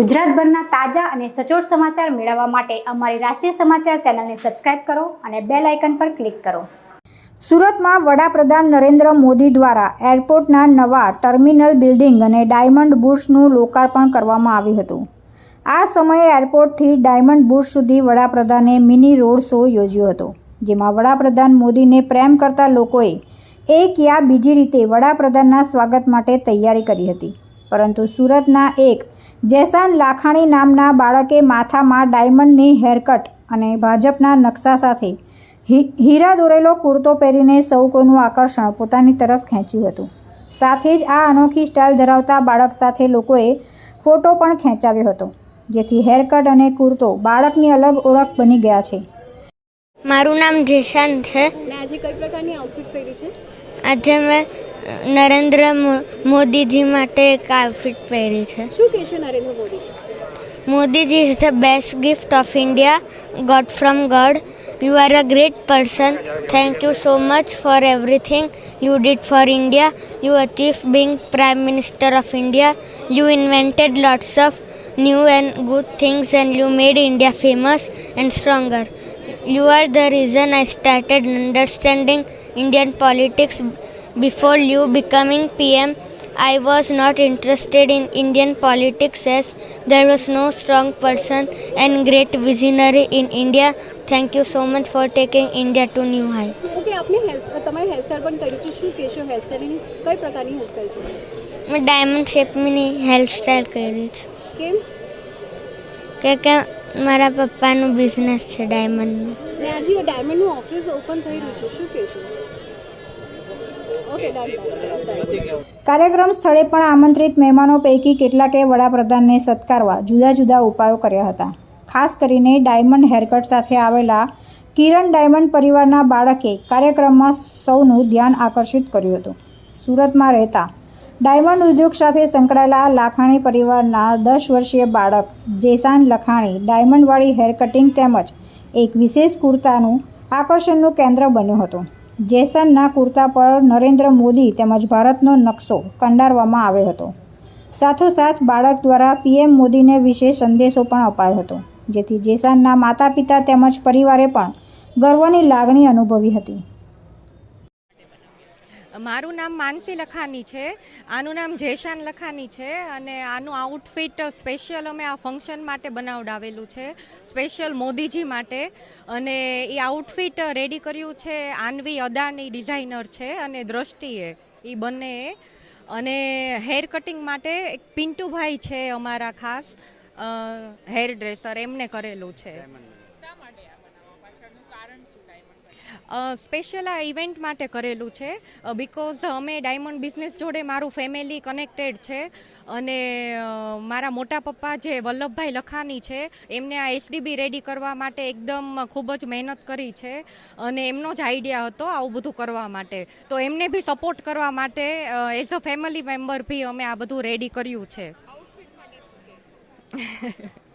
ગુજરાતભરના તાજા અને સચોટ સમાચાર મેળવવા માટે અમારી રાષ્ટ્રીય સમાચાર ચેનલને સબસ્ક્રાઇબ કરો અને બેલ આઇકન પર ક્લિક કરો. સુરતમાં વડાપ્રધાન નરેન્દ્ર મોદી દ્વારા એરપોર્ટના નવા ટર્મિનલ બિલ્ડિંગ અને ડાયમંડ બુર્સનું લોકાર્પણ કરવામાં આવ્યું હતું. આ સમયે એરપોર્ટથી ડાયમંડ બુર્સ સુધી વડાપ્રધાને મિની રોડ શો યોજ્યો હતો, જેમાં વડાપ્રધાન મોદીને પ્રેમ કરતા લોકોએ એક યા બીજી રીતે વડાપ્રધાનના સ્વાગત માટે તૈયારી કરી હતી. પરંતુ સુરતના એક જેસાન લાખાણી નામના બાળકે માથામાં ડાયમંડની હેરકટ અને ભાજપના નકશા સાથે હી- હીરા દોરેલો કુર્તો પહેરીને સૌ કોઈનું આકર્ષણ પોતાની તરફ ખેંચ્યું હતું. સાથે જ આ અનોખી સ્ટાઇલ ધરાવતા બાળક સાથે લોકોએ ફોટો પણ ખેંચાવ્યો હતો જેથી હેરકટ અને કુર્તો બાળકની અલગ ઓળખ બની ગયા છે. મારું નામ જેશાન છે. આજે કઈ પ્રકારની આઉટફિટ પહેરી છે? આજે મેં નરેન્દ્ર મોદીજી માટે એક આઉટફિટ પહેરી છે. શું કહેશે Narendra Modi? Modiji is the best gift of India god from god you are a great person thank you so much for everything you did for India you achieve being prime minister of India you invented lots of new and good things and you made India famous and stronger. You are the reason I started understanding Indian politics before Liu becoming PM. I was not interested in Indian politics as there was no strong person and great visionary in India. Thank you so much for taking India to new heights. Okay આપને તમારી hairstyle પણ કરી છે શું કહેશો હેરસ્ટાઈલની કઈ પ્રકારની hairstyle છે મેં ડાયમંડ શેપની હેરસ્ટાઈલ કરી છે કેમ કે કે મારા પપ્પાનું બિઝનેસ છે ડાયમંડનું ને આજે ડાયમંડનું ઓફિસ ઓપન થઈ રહ્યું છે શું કહેશો કાર્યક્રમ સ્થળે પણ આમંત્રિત મહેમાનો પૈકી કેટલાકે વડાપ્રધાનને સત્કારવા જુદા જુદા ઉપાયો કર્યા હતા. ખાસ કરીને ડાયમંડ હેરકટ સાથે આવેલા કિરણ ડાયમંડ પરિવારના બાળકે કાર્યક્રમમાં સૌનું ધ્યાન આકર્ષિત કર્યું હતું. સુરતમાં રહેતા ડાયમંડ ઉદ્યોગ સાથે સંકળાયેલા લાખાણી પરિવારના દસ વર્ષીય બાળક જેસાન લખાણી ડાયમંડવાળી હેર કટિંગ તેમજ એક વિશેષ કુર્તાનું આકર્ષણનું કેન્દ્ર બન્યું હતો. જેસનના કુર્તા પર નરેન્દ્ર મોદી તેમજ ભારતનો નકશો કંડારવામાં આવ્યો હતો. સાથોસાથ, બાળક દ્વારા પીએમ મોદીને વિશેષ સંદેશો પણ અપાયો હતો, જેથી જેસાનના માતા પિતા તેમજ પરિવારે પણ ગર્વની લાગણી અનુભવી હતી. મારું નામ માનસી લખાની છે, આનું નામ જયશાન લખાની છે અને આનું આઉટફિટ સ્પેશિયલ અમે આ ફંક્શન માટે બનાવડાવેલું છે સ્પેશિયલ મોદીજી માટે અને એ આઉટફિટ રેડી કર્યું છે આનવી અદાની ડિઝાઇનર છે અને દ્રષ્ટિએ એ બંને અને હેર કટિંગ માટે એક પિન્ટુભાઈ છે અમારા ખાસ હેર ડ્રેસર એમને કરેલું છે. સ્પેશિયલ આ ઇવેન્ટ માટે કરેલું છે બિકોઝ અમે ડાયમંડ બિઝનેસ જોડે મારું ફેમિલી કનેક્ટેડ છે અને મારા મોટા પપ્પા જે વલ્લભભાઈ લખાની છે એમને આ એસડીબી રેડી કરવા માટે એકદમ ખૂબ જ મહેનત કરી છે અને એમનો જ આઈડિયા હતો આવું બધું કરવા માટે. તો એમને બી સપોર્ટ કરવા માટે એઝ અ ફેમિલી મેમ્બર બી અમે આ બધું રેડી કર્યું છે.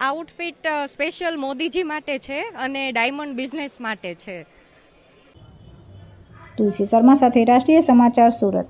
આઉટફિટ સ્પેશિયલ મોદીજી માટે છે અને ડાયમંડ બિઝનેસ માટે છે. તુલસી શર્મા સાથે રાષ્ટ્રીય સમાચાર સુરત.